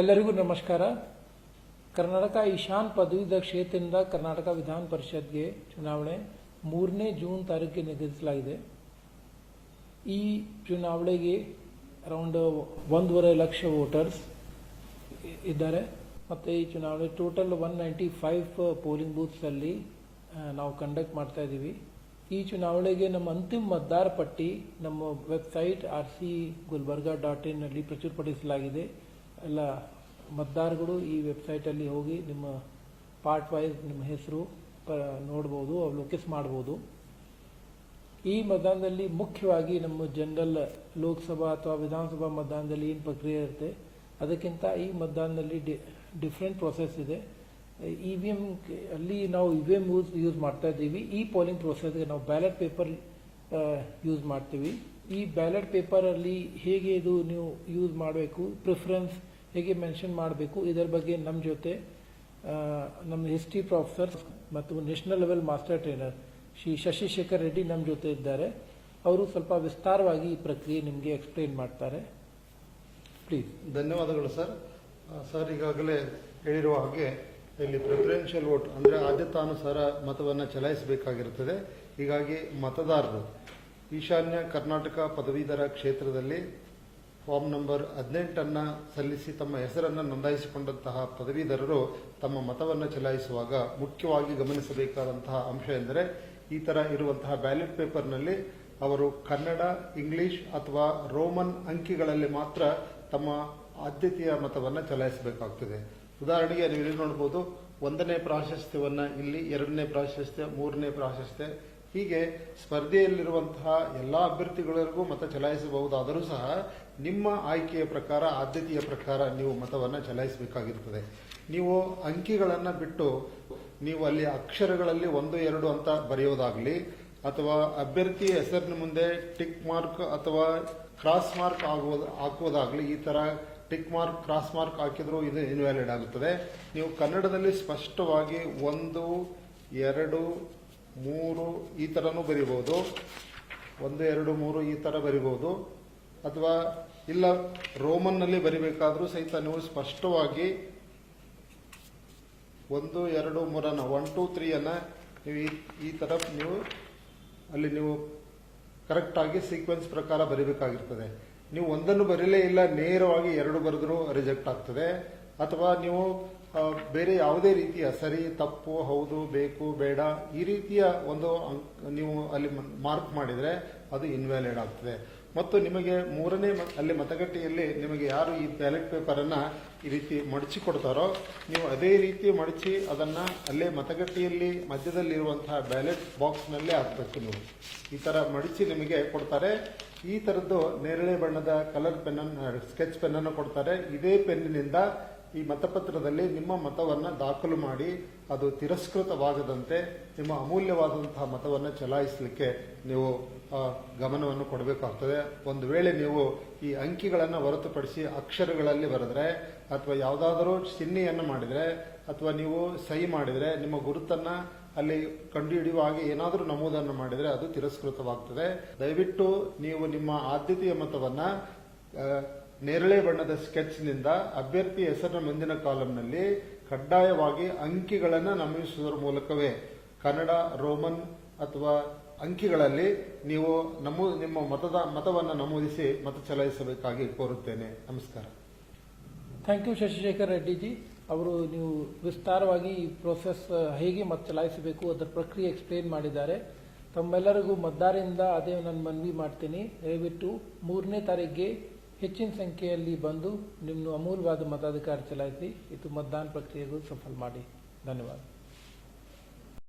ಎಲ್ಲರಿಗೂ ನಮಸ್ಕಾರ. ಕರ್ನಾಟಕ ಈಶಾನ್ ಪದವೀಧರ ಕ್ಷೇತ್ರದಿಂದ ಕರ್ನಾಟಕ ವಿಧಾನ ಪರಿಷತ್ಗೆ ಚುನಾವಣೆ ಮೂರನೇ ಜೂನ್ ತಾರೀಕಿಗೆ ನಿಗದಿಸಲಾಗಿದೆ ಈ ಚುನಾವಣೆಗೆ ಅರೌಂಡ್ ಒಂದೂವರೆ ಲಕ್ಷ ವೋಟರ್ಸ್ ಇದ್ದಾರೆ. ಮತ್ತು ಈ ಚುನಾವಣೆ total one ninety five polling ಬೂತ್ಸಲ್ಲಿ ನಾವು ಕಂಡಕ್ಟ್ ಮಾಡ್ತಾ ಇದ್ದೀವಿ. ಈ ಚುನಾವಣೆಗೆ ನಮ್ಮ ಅಂತಿಮ ಮತದಾರ ಪಟ್ಟಿ ನಮ್ಮ website R C Gulbarga dot ಇನ್ನಲ್ಲಿ ಪ್ರಚುರಪಡಿಸಲಾಗಿದೆ. ಎಲ್ಲ ಮತದಾರಗಳು ಈ ವೆಬ್ಸೈಟಲ್ಲಿ ಹೋಗಿ ನಿಮ್ಮ ಪಾರ್ಟ್ ವೈಸ್ ನಿಮ್ಮ ಹೆಸರು ನೋಡ್ಬೋದು, ಅವಲೋಕಿಸ್ ಮಾಡ್ಬೋದು. ಈ ಮತದಾನದಲ್ಲಿ ಮುಖ್ಯವಾಗಿ ನಮ್ಮ ಜನರಲ್ ಲೋಕಸಭಾ ಅಥವಾ ವಿಧಾನಸಭಾ ಮತದಾನದಲ್ಲಿ ಏನು ಪ್ರಕ್ರಿಯೆ ಇರುತ್ತೆ, ಅದಕ್ಕಿಂತ ಈ ಮತದಾನದಲ್ಲಿ ಡಿಫ್ರೆಂಟ್ ಪ್ರೊಸೆಸ್ ಇದೆ. ಇ ವಿ ಎಂ ಅಲ್ಲಿ ನಾವು E V M use use ಮಾಡ್ತಾ ಇದ್ದೀವಿ. ಈ ಪೋಲಿಂಗ್ ಪ್ರೊಸೆಸ್ಗೆ ನಾವು ಬ್ಯಾಲೆಟ್ ಪೇಪರ್ ಯೂಸ್ ಮಾಡ್ತೀವಿ. ಈ ಬ್ಯಾಲೆಟ್ ಪೇಪರಲ್ಲಿ ಹೇಗೆ ಇದು ನೀವು ಯೂಸ್ ಮಾಡಬೇಕು ಪ್ರಿಫರೆನ್ಸ್ ಹೇಗೆ ಮೆನ್ಷನ್ ಮಾಡಬೇಕು. ಇದರ ಬಗ್ಗೆ ನಮ್ಮ ಜೊತೆ ನಮ್ಮ ಹಿಸ್ಟ್ರಿ ಪ್ರೊಫೆಸರ್ ಮತ್ತು national level master trainer Shri Shashishekar Reddy ನಮ್ಮ ಜೊತೆ ಇದ್ದಾರೆ. ಅವರು ಸ್ವಲ್ಪ ವಿಸ್ತಾರವಾಗಿ ಈ ಪ್ರಕ್ರಿಯೆ ನಿಮಗೆ ಎಕ್ಸ್ಪ್ಲೇನ್ ಮಾಡ್ತಾರೆ. ಪ್ಲೀಸ್ ಧನ್ಯವಾದಗಳು ಸರ್. ಸರ್ ಈಗಾಗಲೇ ಹೇಳಿರುವ ಹಾಗೆ ಇಲ್ಲಿ ಪ್ರಿಫರೆನ್ಷಿಯಲ್ ವೋಟ್ ಅಂದರೆ ಆದ್ಯತಾನುಸಾರ ಮತವನ್ನು ಚಲಾಯಿಸಬೇಕಾಗಿರುತ್ತದೆ. ಹೀಗಾಗಿ ಮತದಾರರು ಈಶಾನ್ಯ ಕರ್ನಾಟಕ ಪದವೀಧರ ಕ್ಷೇತ್ರದಲ್ಲಿ ಫಾರ್ಮ್ ನಂಬರ್ ಹದಿನೆಂಟನ್ನು ಸಲ್ಲಿಸಿ ತಮ್ಮ ಹೆಸರನ್ನು ನೋಂದಾಯಿಸಿಕೊಂಡಂತಹ ಪದವೀಧರರು ತಮ್ಮ ಮತವನ್ನು ಚಲಾಯಿಸುವಾಗ ಮುಖ್ಯವಾಗಿ ಗಮನಿಸಬೇಕಾದಂತಹ ಅಂಶ ಎಂದರೆ ಈ ಥರ ಇರುವಂತಹ ಬ್ಯಾಲೆಟ್ ಪೇಪರ್ನಲ್ಲಿ ಅವರು ಕನ್ನಡ, ಇಂಗ್ಲಿಷ್ ಅಥವಾ ರೋಮನ್ ಅಂಕಿಗಳಲ್ಲಿ ಮಾತ್ರ ತಮ್ಮ ಆದ್ಯತೆಯ ಮತವನ್ನು ಚಲಾಯಿಸಬೇಕಾಗ್ತದೆ. ಉದಾಹರಣೆಗೆ ನೀವು ಇಲ್ಲಿ ನೋಡಬಹುದು ಒಂದನೇ ಪ್ರಾಶಸ್ತ್ಯವನ್ನು ಇಲ್ಲಿ, ಎರಡನೇ ಪ್ರಾಶಸ್ತ್ಯ, ಮೂರನೇ ಪ್ರಾಶಸ್ತ್ಯ ಹೀಗೆ ಸ್ಪರ್ಧೆಯಲ್ಲಿರುವಂತಹ ಎಲ್ಲ ಅಭ್ಯರ್ಥಿಗಳಿಗೂ ಮತ ಚಲಾಯಿಸಬಹುದಾದರೂ ಸಹ ನಿಮ್ಮ ಆಯ್ಕೆಯ ಪ್ರಕಾರ, ಆದ್ಯತೆಯ ಪ್ರಕಾರ ನೀವು ಮತವನ್ನು ಚಲಾಯಿಸಬೇಕಾಗಿರುತ್ತದೆ. ನೀವು ಅಂಕಿಗಳನ್ನು ಬಿಟ್ಟು ನೀವು ಅಲ್ಲಿ ಅಕ್ಷರಗಳಲ್ಲಿ ಒಂದು, ಎರಡು ಅಂತ ಬರೆಯೋದಾಗಲಿ, ಅಥವಾ ಅಭ್ಯರ್ಥಿ ಹೆಸರಿನ ಮುಂದೆ ಟಿಕ್ ಮಾರ್ಕ್ ಅಥವಾ ಕ್ರಾಸ್ ಮಾರ್ಕ್ ಆಗುವ, ಹಾಕುವುದಾಗಲಿ, ಈ ತರ ಟಿಕ್ ಮಾರ್ಕ್, ಕ್ರಾಸ್ ಮಾರ್ಕ್ ಹಾಕಿದ್ರೂ ಇದು ಇನ್ವ್ಯಾಲಿಡ್ ಆಗುತ್ತದೆ. ನೀವು ಕನ್ನಡದಲ್ಲಿ ಸ್ಪಷ್ಟವಾಗಿ ಒಂದು, ಎರಡು ಮೂರು ಈ ಥರನೂ ಬರಿಬಹುದು. ಒಂದು, ಎರಡು, ಮೂರು ಈ ತರ ಬರಿಬಹುದು. ಅಥವಾ ಇಲ್ಲ ರೋಮನ್ನಲ್ಲಿ ಬರಿಬೇಕಾದ್ರೂ ಸಹಿತ ನೀವು ಸ್ಪಷ್ಟವಾಗಿ ಒಂದು, ಎರಡು, ಮೂರನ್ನು ಒನ್ ಟು ತ್ರೀಯನ್ನು ನೀವು ಈ- ತರ ನೀವು ಅಲ್ಲಿ ನೀವು ಕರೆಕ್ಟಾಗಿ ಸೀಕ್ವೆನ್ಸ್ ಪ್ರಕಾರ ಬರಿಬೇಕಾಗಿರ್ತದೆ. ನೀವು ಒಂದನ್ನು ಬರೀಲೇ ಇಲ್ಲ, ನೇರವಾಗಿ ಎರಡು ಬರೆದ್ರೂ ರಿಜೆಕ್ಟ್ ಆಗ್ತದೆ. ಅಥವಾ ನೀವು ಬೇರೆ ಯಾವುದೇ ರೀತಿಯ ಸರಿ, ತಪ್ಪು, ಹೌದು, ಬೇಕು, ಬೇಡ, ಈ ರೀತಿಯ ಒಂದು ನೀವು ಅಲ್ಲಿ ಮಾರ್ಕ್ ಮಾಡಿದರೆ ಅದು ಇನ್ವ್ಯಾಲಿಡ್ ಆಗ್ತದೆ. ಮತ್ತು ನಿಮಗೆ ಮೂರನೇ ಅಲ್ಲಿ ಮತಗಟ್ಟೆಯಲ್ಲಿ ನಿಮಗೆ ಯಾರು ಈ ಬ್ಯಾಲೆಟ್ ಪೇಪರನ್ನು ಈ ರೀತಿ ಮಡಚಿ ಕೊಡ್ತಾರೋ, ನೀವು ಅದೇ ರೀತಿ ಮಡಚಿ ಅದನ್ನ ಅಲ್ಲೇ ಮತಗಟ್ಟೆಯಲ್ಲಿ ಮಧ್ಯದಲ್ಲಿರುವಂತಹ ಬ್ಯಾಲೆಟ್ ಬಾಕ್ಸ್ ನಲ್ಲೇ ಹಾಕಬೇಕು ನೀವು. ಈ ತರ ಮಡಚಿ ನಿಮಗೆ ಕೊಡ್ತಾರೆ. ಈ ತರದ್ದು ನೇರಳೆ ಬಣ್ಣದ ಕಲರ್ ಪೆನ್ನನ್ನು ಸ್ಕೆಚ್ ಪೆನ್ನನ್ನು ಕೊಡ್ತಾರೆ. ಇದೇ ಪೆನ್ನಿನಿಂದ ಈ ಮತಪತ್ರದಲ್ಲಿ ನಿಮ್ಮ ಮತವನ್ನು ದಾಖಲು ಮಾಡಿ ಅದು ತಿರಸ್ಕೃತವಾಗದಂತೆ ನಿಮ್ಮ ಅಮೂಲ್ಯವಾದಂತಹ ಮತವನ್ನು ಚಲಾಯಿಸಲಿಕ್ಕೆ ನೀವು ಗಮನವನ್ನು ಕೊಡಬೇಕಾಗ್ತದೆ. ಒಂದು ವೇಳೆ ನೀವು ಈ ಅಂಕಿಗಳನ್ನು ಹೊರತುಪಡಿಸಿ ಅಕ್ಷರಗಳಲ್ಲಿ ಬರೆದ್ರೆ ಅಥವಾ ಯಾವುದಾದರೂ ಚಿಹ್ನೆಯನ್ನು ಮಾಡಿದರೆ ಅಥವಾ ನೀವು ಸಹಿ ಮಾಡಿದರೆ ನಿಮ್ಮ ಗುರುತನ್ನು ಅಲ್ಲಿ ಕಂಡುಹಿಡಿಯುವ ಹಾಗೆ ಏನಾದರೂ ನಮೂದನ್ನು ಮಾಡಿದರೆ ಅದು ತಿರಸ್ಕೃತವಾಗ್ತದೆ. ದಯವಿಟ್ಟು ನೀವು ನಿಮ್ಮ ಆದ್ಯತೆಯ ಮತವನ್ನ ನೇರಳೆ ಬಣ್ಣದ ಸ್ಕೆಚ್ನಿಂದ ಅಭ್ಯರ್ಥಿ ಹೆಸರಿನ ಮುಂದಿನ ಕಾಲಂನಲ್ಲಿ ಕಡ್ಡಾಯವಾಗಿ ಅಂಕಿಗಳನ್ನು ನಮೂದಿಸುವುದರ ಮೂಲಕವೇ. ಕನ್ನಡ, ರೋಮನ್ ಅಥವಾ ಅಂಕಿಗಳಲ್ಲಿ ನೀವು ನಮೂ, ನಿಮ್ಮ ಮತದ, ಮತವನ್ನು ನಮೂದಿಸಿ ಮತ ಚಲಾಯಿಸಬೇಕಾಗಿ ಕೋರುತ್ತೇನೆ. ನಮಸ್ಕಾರ. ಥ್ಯಾಂಕ್ ಯು ಶಶಿಶೇಖರ್ ರೆಡ್ಡಿಜಿ ಅವರು ನೀವು ವಿಸ್ತಾರವಾಗಿ ಈ ಪ್ರೋಸೆಸ್ ಹೇಗೆ ಮತ ಚಲಾಯಿಸಬೇಕು ಅದರ ಪ್ರಕ್ರಿಯೆ ಎಕ್ಸ್ಪ್ಲೇನ್ ಮಾಡಿದ್ದಾರೆ. ತಮ್ಮೆಲ್ಲರಿಗೂ ಮತದಾರರಿಂದ ಅದೇ ನಾನು ಮನವಿ ಮಾಡ್ತೀನಿ. ದಯವಿಟ್ಟು ಮೂರನೇ ತಾರೀಕಿಗೆ ಹೆಚ್ಚಿನ ಸಂಖ್ಯೆಯಲ್ಲಿ ಬಂದು ನಿಮ್ಮ ಅಮೂಲ್ಯವಾದ ಮತಾಧಿಕಾರ ಚಲಾಯಿಸಿ ಇದು ಮತದಾನ ಪ್ರಕ್ರಿಯೆಗೂ ಸಫಲ ಮಾಡಿ. ಧನ್ಯವಾದ.